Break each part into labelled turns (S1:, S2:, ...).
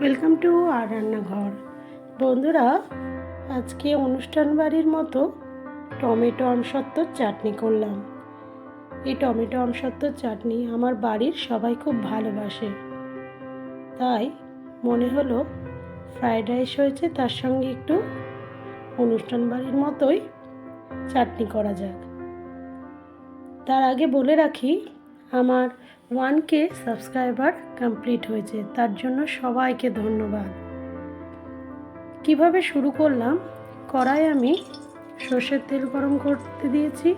S1: Welcome to আর রান্নাঘর। বন্ধুরা, আজকে অনুষ্ঠান বাড়ির মতো টমেটো আমসত্ত্বর চাটনি করলাম। এই টমেটো আমসত্ত্বর চাটনি আমার বাড়ির সবাই খুব ভালোবাসে। তাই মনে হলো ফ্রায়েড রাইস হয়েছে, তার সঙ্গে একটু অনুষ্ঠান বাড়ির মতোই চাটনি করা যাক। তার আগে বলে রাখি আমার ওয়ান কে সাবস্ক্রাইবার কমপ্লিট হয়েছে। তার জন্য সবাইকে ধন্যবাদ। কীভাবে শুরু করলাম? কড়াই আমি সর্ষের তেল গরম করতে দিয়েছি।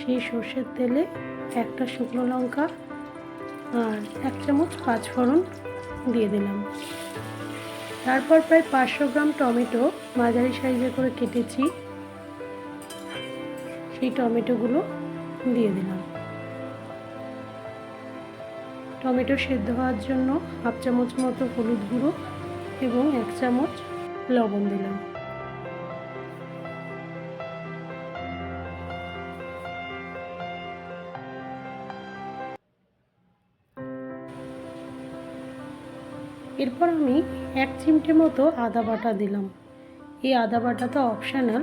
S1: সেই সর্ষের তেলে একটা শুকনো লঙ্কা আর এক চামচ পাঁচফোড়ন দিয়ে দিলাম। তারপর প্রায় পাঁচশো গ্রাম টমেটো মাঝারি সাইজে করে কেটেছি। সেই টমেটোগুলো দিয়ে দিলাম। টমেটো সেদ্ধ হওয়ার জন্য হাফ চামচ মতো হলুদ গুঁড়ো এবং এক চামচ লবণ দিলাম। এরপর আমি এক চিমটে মতো আদা বাটা দিলাম। এই আদা বাটা বাটাটা অপশানাল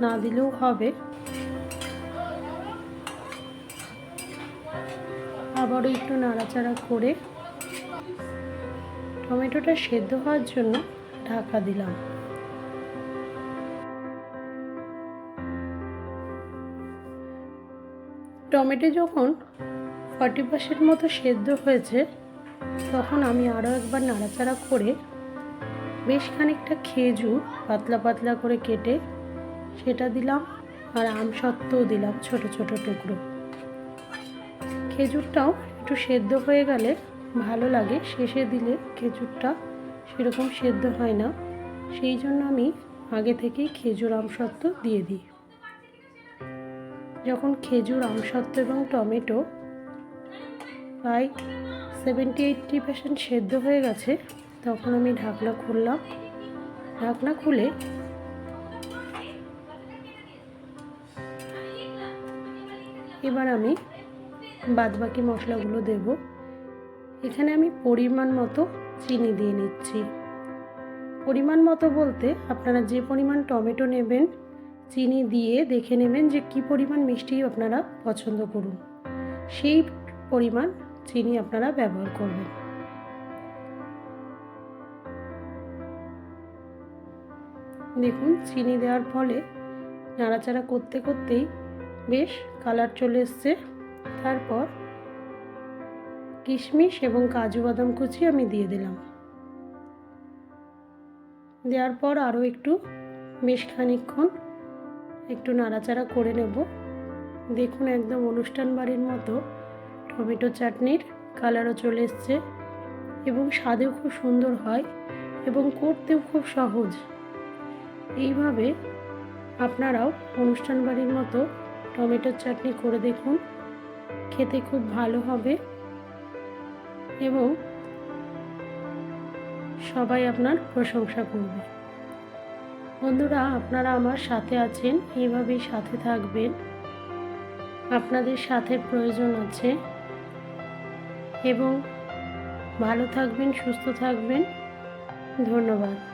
S1: না দিলেও হবে। আবারও একটু নাড়াচাড়া করে টমেটোটা সেদ্ধ হওয়ার জন্য ঢাকা দিলাম। টমেটো যখন ফর্টি পার্সেন্ট মতো সেদ্ধ হয়েছে, তখন আমি আরও একবার নাড়াচাড়া করে বেশ খানিকটা খেজুর পাতলা পাতলা করে কেটে সেটা দিলাম আর আমসত্ত্বও দিলাম ছোট ছোট টুকরো। খেজুরটাও একটু সেদ্ধ হয়ে গেলে ভালো লাগে। শেষে দিলে খেজুরটা সেরকম সেদ্ধ হয় না। সেই জন্য আমি আগে থেকেই খেজুর আমসত্ত্ব দিয়ে দিই। যখন খেজুর আমসত্ত্ব এবং টমেটো প্রায় সেভেন্টি এইটটি পার্সেন্ট সেদ্ধ হয়ে গেছে, তখন আমি ঢাকনা খুললাম। ঢাকনা খুলে এবার আমি বাদবাকি মশলাগুলো দেব। এখানে আমি পরিমাণ মতো চিনি দিয়ে নিচ্ছি। পরিমাণ মতো বলতে আপনারা যে পরিমাণ টমেটো নেবেন, চিনি দিয়ে দেখে নেবেন যে কি পরিমাণ মিষ্টি আপনারা পছন্দ করুন। সেই পরিমাণ চিনি আপনারা ব্যবহার করবেন। দেখুন, চিনি দেওয়ার ফলে নাড়াচাড়া করতে করতেই বেশ কালার চলে এসছে। তারপর কিশমিশ এবং কাজু বাদাম কুচি আমি দিয়ে দিলাম। দেওয়ার পর আরও একটু বেশ খানিক্ষণ একটু নাড়াচাড়া করে নেব। দেখুন একদম অনুষ্ঠান বাড়ির মতো টমেটো চাটনির কালারও চলে এসছে এবং স্বাদেও খুব সুন্দর হয় এবং করতেও খুব সহজ। এইভাবে আপনারাও অনুষ্ঠান বাড়ির মতো টমেটোর চাটনি করে দেখুন। খেতে খুব ভালো হবে এবং সবাই আপনার প্রশংসা করবে। বন্ধুরা, আপনারা আমার সাথে আছেন, এইভাবেই সাথে থাকবেন। আপনাদের সাথে প্রয়োজন আছে। এবং ভালো থাকবেন, সুস্থ থাকবেন। ধন্যবাদ।